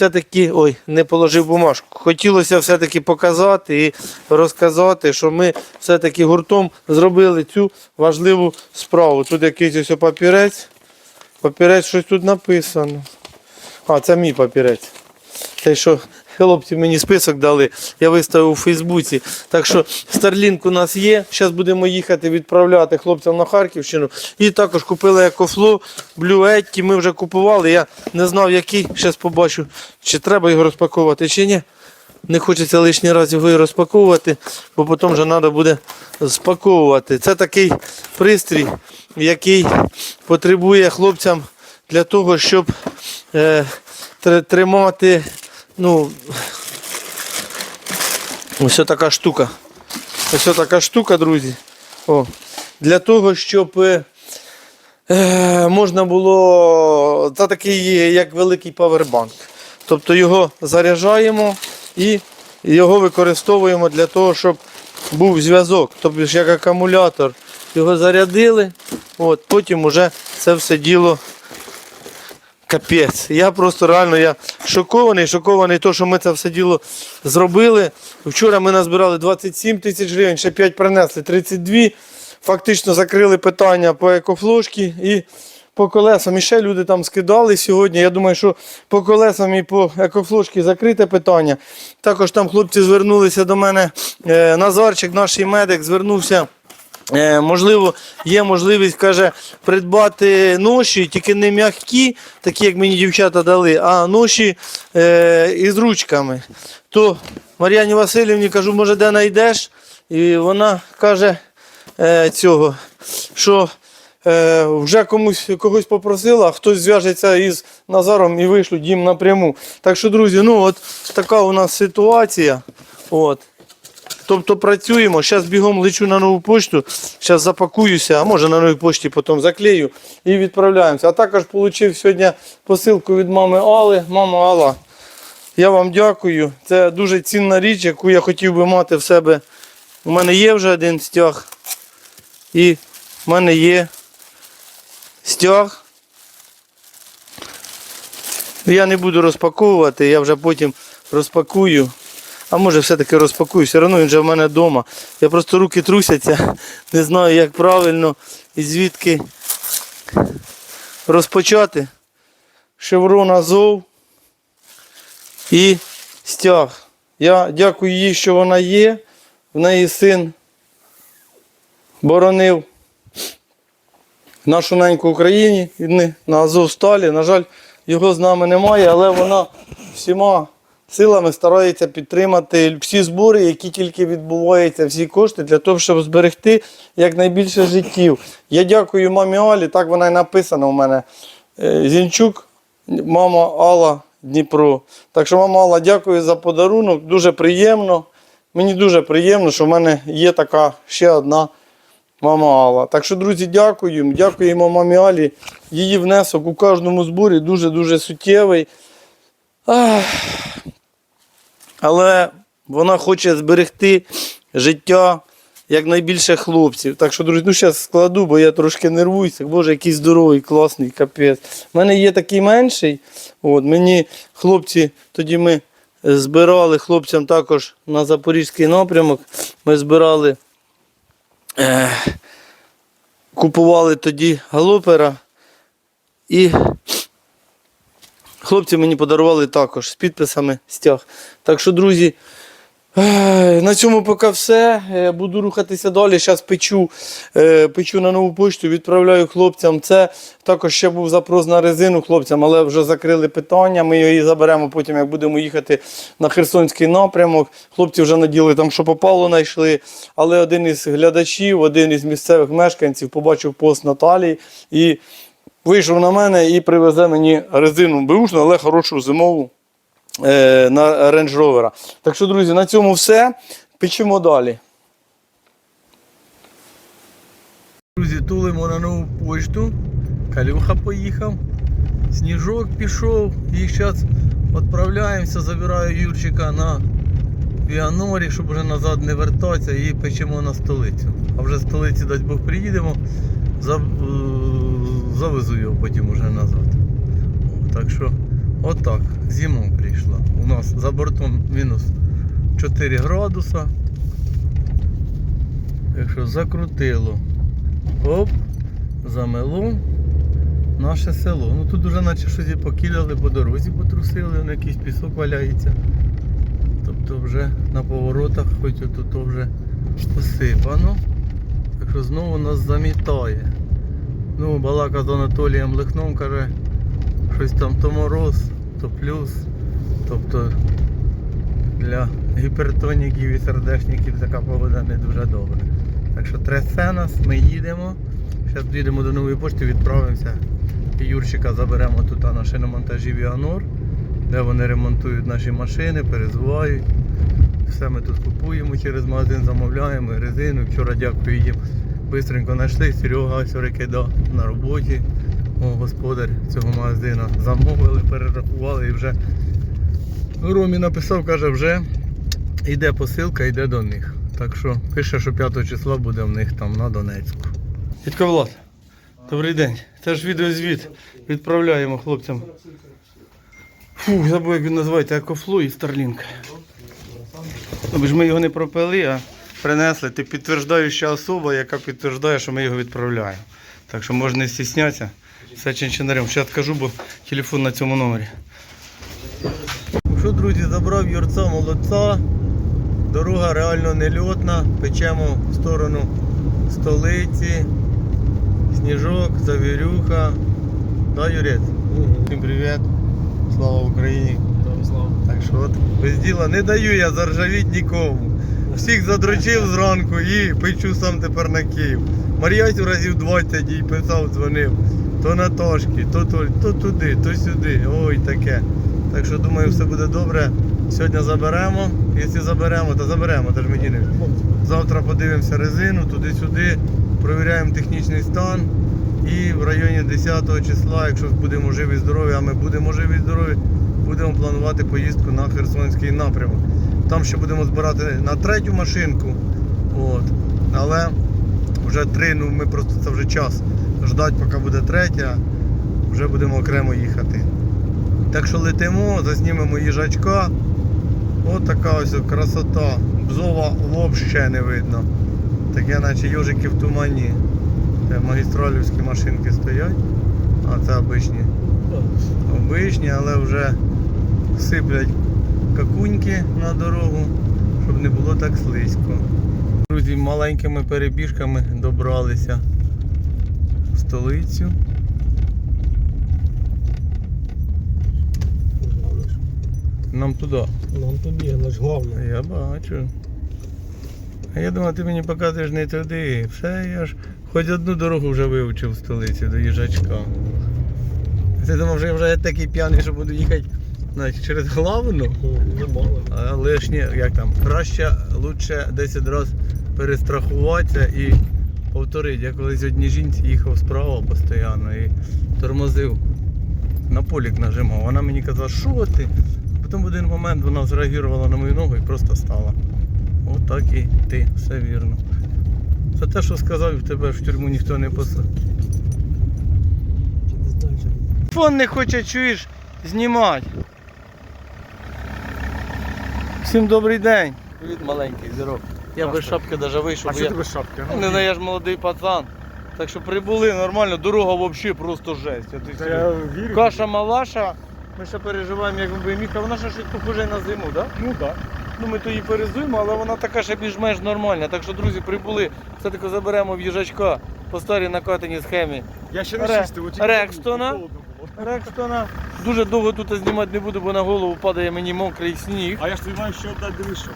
все-таки, ой, не положив бумажку. Хотілося все-таки показати і розказати, що ми все-таки гуртом зробили цю важливу справу. Тут якийсь ось папірець. Папірець щось тут написано. А, це мій папірець. Те, що хлопці мені список дали, я виставив у Фейсбуці. Так що Starlink у нас є. Зараз будемо їхати відправляти хлопцям на Харківщину. І також купили Екофло, Yeti Ми вже купували. Я не знав, який. Зараз побачу, чи треба його розпаковувати, чи ні. Не хочеться лишній раз його і розпаковувати, бо потім вже треба буде спаковувати. Це такий пристрій, який потребує хлопцям для того, щоб е, тримати. Ну, ось така штука. Ось така штука, друзі. О, для того, щоб е, е, можна було. Це такий як великий павербанк. Тобто його заряджаємо і його використовуємо для того, щоб був зв'язок. Тобто як акумулятор. Його зарядили, от, потім вже це все діло Капець. Я просто реально я шокований, шокований, то, що ми це все діло зробили. Вчора ми назбирали 27 тисяч гривень, ще 5 принесли 32. Фактично закрили питання по екофлошки і по колесам. І ще люди там скидали сьогодні. Я думаю, що по колесам і по екофлошки закрите питання. Також там хлопці звернулися до мене. Е, Назарчик, наш медик, звернувся. Е, можливо, є можливість, каже, придбати ноші, тільки не м'які, такі, як мені дівчата дали, а ноші е, із ручками. То Мар'яні Васильівні кажу, може, де знайдеш? І вона каже е, цього, що е, вже комусь когось попросила, а хтось зв'яжеться із Назаром і вишлють їм напряму. Так що, друзі, ну от така у нас ситуація. От. Тобто працюємо. Зараз бігом лечу на нову почту, зараз запакуюся, а може на новій почті потім заклею і відправляємося. А також отримав сьогодні посилку від мами Алли. Мама Алла, я вам дякую. Це дуже цінна річ, яку я хотів би мати в себе. У мене є вже один стяг. І в мене є стяг. Я не буду розпаковувати, я вже потім розпакую. А може все-таки розпакую, все одно він вже в мене вдома. Я просто руки трусяться, не знаю, як правильно і звідки розпочати. Шеврон Азов і стяг. Я дякую їй, що вона є. В неї син боронив нашу неньку Україні на Азовсталі. На жаль, його з нами немає, але вона всіма силами старається підтримати всі збори, які тільки відбуваються, всі кошти для того, щоб зберегти якнайбільше життів. Я дякую мамі Алі, так вона і написана у мене. Е, Зінчук, мама Алла Дніпро. Так що, мама Алла, дякую за подарунок. Дуже приємно. Мені дуже приємно, що в мене є така ще одна мама Алла. Так що, друзі, дякую. Дякуємо мамі Алі. Її внесок у кожному зборі дуже-дуже суттєвий. Але вона хоче зберегти життя якнайбільше хлопців. Так що, друзі, ну зараз складу, бо я трошки нервуюся. Боже, який здоровий, класний, капець. У мене є такий менший. От, мені хлопці, тоді ми збирали хлопцям також на Запорізький напрямок. Ми збирали, е, купували тоді галопера. І Хлопці мені подарували також з підписами стяг. Так що, друзі, на цьому поки все. Е, Буду рухатися далі. Зараз печу, е, печу на нову почту, відправляю хлопцям. Це також ще був запрос на резину хлопцям, але вже закрили питання. Ми її заберемо потім, як будемо їхати на Херсонський напрямок. Хлопці вже наділи там, що попало, знайшли. Але один із глядачів, один із місцевих мешканців побачив пост Наталії і вийшов на мене і привезе мені резину беушну, але хорошу зимову е, на Range Rover. Так що, друзі, на цьому все. Печемо далі. Друзі, тулимо на нову почту. Калюха поїхав. Сніжок пішов. І зараз відправляємося, забираю Юрчика на Віанорі, щоб вже назад не вертатися і печемо на столицю. А вже столиці, дасть Бог, приїдемо, за- е, завезу його потім уже назад. Так що, отак, зимом прийшов. за бортом мінус 4 градуса. Якщо закрутило, оп, замело наше село. Ну тут вже наче щось і покіляли, по дорозі потрусили, воно якийсь пісок валяється. Тобто вже на поворотах, хоч тут вже посипано. Так що знову нас замітає. Ну, балака з Анатолієм Лихном каже, щось там то мороз, то плюс. Тобто для гіпертоніків і сердечників така погода не дуже добра. Так що трясе нас, ми їдемо. Зараз їдемо до нової пошти, відправимося. І Юрчика заберемо тут на шиномонтажі Віанор, де вони ремонтують наші машини, перезувають. Все ми тут купуємо, через магазин замовляємо, резину. Вчора дякую їм. Бистренько знайшли, Серега ось рекида на роботі. О, господар цього магазину замовили, перерахували і вже Ромі написав, каже, вже йде посилка, йде до них. Так що пише, що 5 числа буде в них там на Донецьку. Дядько Влад, добрий день. Це ж відеозвіт. Відправляємо хлопцям. Фу, забув, як він називається, Екофлу і Starlink. Тобто ж ми його не пропили, а принесли. Ти підтверджуюча особа, яка підтверджує, що ми його відправляємо. Так що можна не стіснятися. Все чинчинарем. Ще скажу, бо телефон на цьому номері. Що, друзі, забрав Юрця молодця. Дорога реально нельотна. Печемо в сторону столиці. Сніжок, завірюха. Да, Юрець? Всім привіт. Слава Україні. Слава. Так що от без діла не даю я заржавіть нікому. Всіх задрочив зранку і печу сам тепер на Київ. Мар'ясю разів 20 їй писав, дзвонив. То на Тошки, то, то, то туди, то сюди. Ой, таке. Так що думаю, все буде добре. Сьогодні заберемо. Якщо заберемо, то заберемо, то дінемо. Завтра подивимося резину, туди-сюди, провіряємо технічний стан. І в районі 10 числа, якщо будемо живі здорові, а ми будемо живі здорові, будемо планувати поїздку на Херсонський напрямок. Там ще будемо збирати на третю машинку. От. Але вже три, ну ми просто це вже час ждати, поки буде третя, вже будемо окремо їхати. Так що летимо, заснімемо їжачка. От така ось красота. Бзова взагалі не видно. Таке наче йожики в тумані. Це магістралівські машинки стоять, а це обичні. Обичні, але вже сиплять какуньки на дорогу, щоб не було так слизько. Друзі, маленькими перебіжками добралися в столицю. Нам туди. Нам тобі, але ж головне. Я бачу. А я думав, ти мені показуєш не туди. Все, я ж хоч одну дорогу вже вивчив в столиці до їжачка. Ти думав, що я вже такий п'яний, що буду їхати значить, через главну. Ну. А лишнє, як там, краще, лучше 10 разів перестрахуватися і повторити. Я колись одній жінці їхав справа постійно і тормозив. На полік нажимав. Вона мені казала, що ти? Потім в один момент вона зреагувала на мою ногу і просто стала. От так і ти, все вірно. Це те, що сказав, тебе в тюрму ніхто не посадив. Фон не хоче, чуєш, знімати. Всім добрий день. Привіт, маленький, здоров. Я без шапки навіть вийшов. А що я... ти без шапки? Ну, Не знаю, я ж молодий пацан. Так що прибули нормально, дорога взагалі просто жесть. Та я вірю. Каша малаша, ми ще переживаємо, як би міха, вона ще щось похоже на зиму, так? Да? Ну так. Ну ми то її перезуємо, але вона така ще більш-менш нормальна. Так що, друзі, прибули, все таки заберемо в їжачка по старій накатаній схемі. Я ще Ре- не чистив, от тільки Рекстона. Рекстона. Дуже довго тут знімати не буду, бо на голову падає мені мокрий сніг. А я ж тобі маю ще одна дивись, що.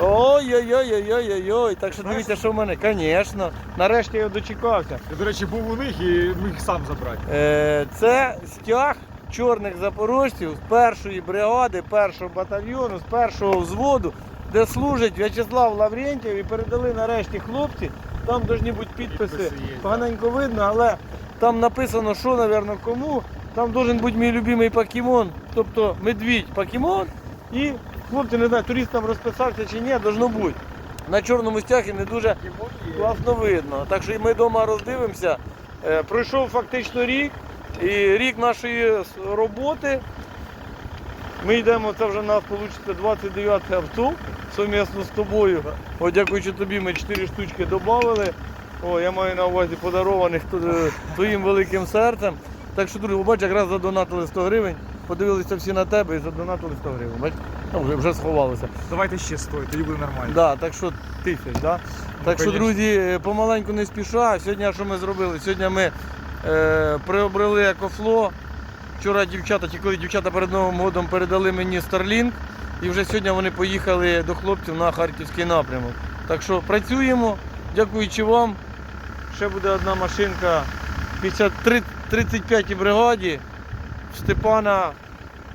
Ой-ой-ой-ой-ой-ой. Так що дивіться, що в мене. Звісно. Нарешті я дочекався. Я, до речі, був у них і міг сам забрати. Е, Це стяг чорних запорожців з першої бригади, першого батальйону, з першого взводу, де служить В'ячеслав Лаврентів і передали нарешті хлопці. Там повинні бути підписи. Підписи є, Поганенько видно, але там написано, що, напевно, кому. Там должен бути мій любимий покемон, тобто медвідь покемон. І хлопці, не знаю, турист там розписався чи ні, должно бути. На чорному стягі не дуже класно видно. Так що ми вдома роздивимося. Е, Пройшов фактично рік, і рік нашої роботи. Ми йдемо, це вже у нас вийде 29 авто сумісно з тобою. О, дякуючи тобі, ми 4 штучки додали. О, я маю на увазі подарованих ту- твоїм великим серцем. Так що, друзі, бач, якраз задонатили 100 гривень, подивилися всі на тебе і задонатили 100 гривень. Бач? Ну, вже, вже сховалися. Давайте ще стоїть, тоді буде нормально. Да, так що тисяч, да? Так що, конечно. друзі, е, помаленьку не спіша. Сьогодні що ми зробили? Сьогодні ми е, приобрели екофло. Вчора дівчата, ті коли дівчата перед Новим годом передали мені Starlink, і вже сьогодні вони поїхали до хлопців на харківський напрямок. Так що працюємо, дякуючи вам. Ще буде одна машинка 53, 35 бригаді Степана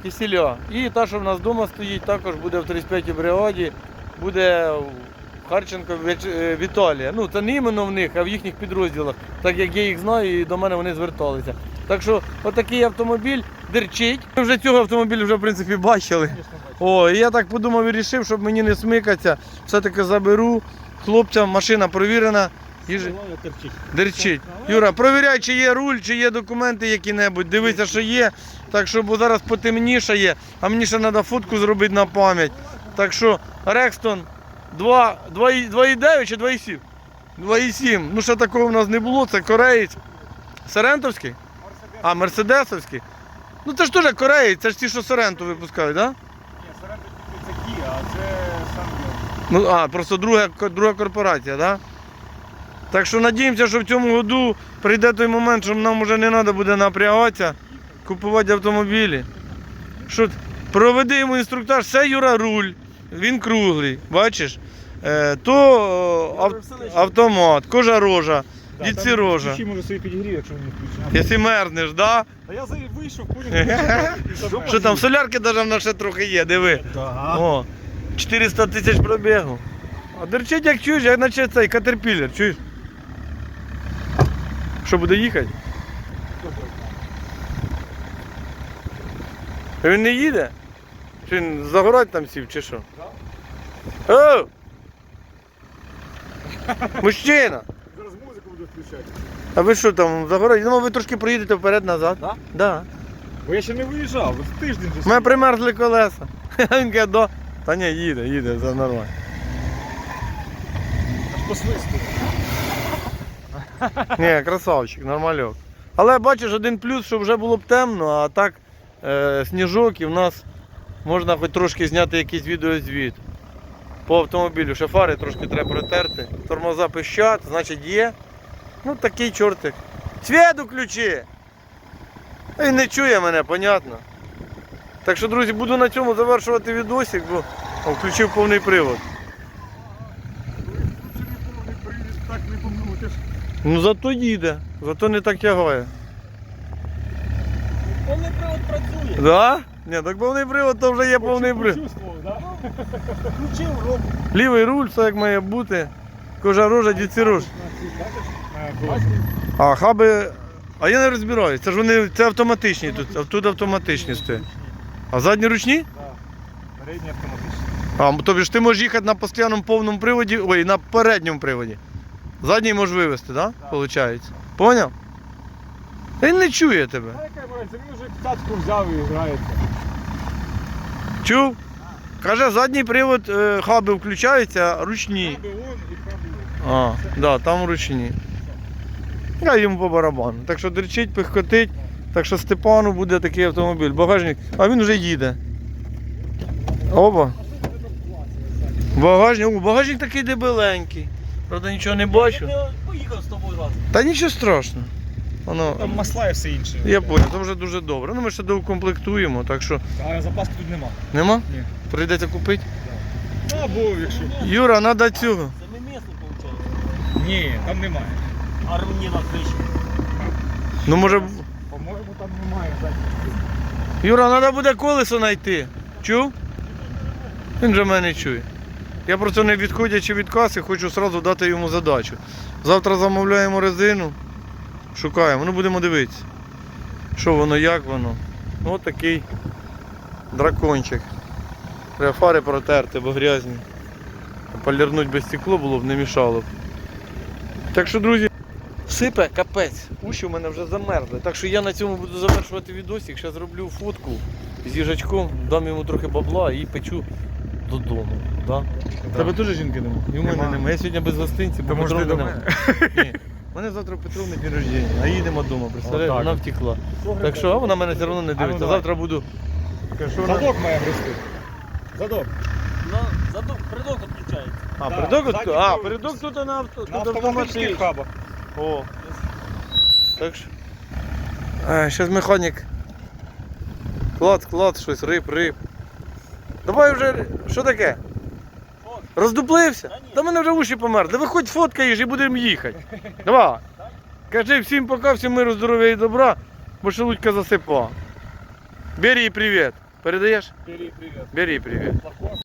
Кисіля. І та, що в нас вдома стоїть, також буде в 35-й бригаді, буде Харченко е, Віталія. Ну, це не іменно в них, а в їхніх підрозділах, так як я їх знаю і до мене вони зверталися. Так що отакий автомобіль дерчить. Ми вже цього автомобіля вже в принципі бачили. О, і я так подумав і вирішив, щоб мені не смикатися, все-таки заберу. Хлопцям машина провірена. Терчить. Дерчить. Юра, провіряй, чи є руль, чи є документи які-небудь. Дивися, що є. Так що, бо зараз потемнішає, а мені ще треба фотку зробити на пам'ять. Так що, Рекстон 2,9 чи 2,7? 2,7. Ну, ще такого в нас не було, це кореєць. Сорентовський? А, мерседесовський. Ну це ж теж кореєць, це ж ті, що Соренту випускають, так? Да? Ні, Соренто це Kia, а це Сангіо. Ну, а, просто друга, друга корпорація, так? Да? Так що надіємося, що в цьому году прийде той момент, що нам вже не треба буде напрягатися, купувати автомобілі. Що, проведи йому інструктаж, це Юра руль, він круглий, бачиш? Е, то ав, автомат, кожа рожа, Да, дідці рожа. Може підігрів, якщо не включений. Якщо мерзнеш, да? Та я вийшов, поняв. Що там, солярки навіть в нас ще трохи є, диви. О, 400 тисяч пробігу. А дерчить як чуєш, як наче цей катерпілер, чуєш? Що буде їхати? Він не їде? Чи він загорать там сів, чи що? О! Мужчина! Включати. А ви що там загорать? Ну, ви трошки проїдете вперед-назад. Да? Да. Бо я ще не виїжджав, ось тиждень вже. Мене примерзли колеса. А Він каже, до. Та ні, їде, їде, все нормально. Аж посвистує. Ні, красавчик, нормальок. Але бачиш, один плюс, що вже було б темно, а так е, сніжок і в нас можна хоч трошки зняти якийсь відеозвіт. По автомобілю ще фари трошки треба протерти. Тормоза пищать, значить є. Ну такий чортик. Світ ключі! Він не чує мене, понятно. Так що, друзі, буду на цьому завершувати відосик, бо о, включив повний привод. Ну зато їде, зато не так тягає. Повний привод працює. Да? Ні, так повний привод, то вже є повний привод. Да? Включив. Лівий руль, все як має бути. Кожа рожа, діці рож. А хаби. А я не розбираюсь. Це ж вони це автоматичні тут, а тут автоматичні стоять. А задні ручні? Так. Передній автоматичний. А, тобі ж ти можеш їхати на постійному повному приводі, ой, на передньому приводі. Задній можеш вивезти, так? Получається. Поняв? Він не чує тебе. А яка разниця, він вже тачку взяв і грається. Чув? Каже, задній привод е, хаби включаються, а ручні. Хаби он і хаби он. А, да, там ручні. Я йому по барабану. Так що дерчить, пихкотить. Так що Степану буде такий автомобіль. Багажник. А він вже їде. Опа. Багажник. О, багажник такий дебеленький. Правда, нічого не бачу. Поїхав з тобою раз. Та нічого страшного. Воно. Там масла і все інше. Я понял, це вже дуже добре. Ну ми ще доукомплектуємо, так що. А запаски тут нема. Нема? Ні. Прийдеться купити. Ну або якщо. Юра, треба цього. Це не місце виходить. Ні, там немає. А ремні на криші. Ну може. По-моєму, там немає. так. Юра, треба буде колесо знайти. Чув? Він же мене чує. Я просто не відходячи від каси, хочу одразу дати йому задачу. Завтра замовляємо резину, шукаємо, ну будемо дивитися. Що воно, як воно. Ну от такий дракончик. Треба фари протерти, бо грязні. Полірнуть без стекло було б, не мішало б. Так що, друзі, сипе капець. Уші в мене вже замерзли. Так що я на цьому буду завершувати відосик. Ще зроблю фотку з їжачком, дам йому трохи бабла і печу додому. Да? Тебе теж жінки нема? І в мене Нема. нема. Я сьогодні без гостинці, бо То може Петровни ти до нема. Ні. У мене завтра Петровне день рождення, а їдемо вдома, представляєш? Отак Вона втекла. Так що, а вона мене все одно не ну дивиться. давай. Завтра буду. Кажу, що вона- Задок має гристи. Задок. На, задок, придок відключається. А, Да, передок, от- задній а, передок тут на авто, На тут автоматичних автоматичний. хабах. О. Так що. А, зараз механік. Клад, клад, щось, риб, риб. Давай вже. Що таке? Роздуплився? Та мене вже уші помер. Да виходь фоткаєш і будемо їхати. Давай. Кажи всім пока, всім миру, здоров'я і добра, бо шелудька засипа. Бери привіт. Передаєш? Привіт. Бери привіт.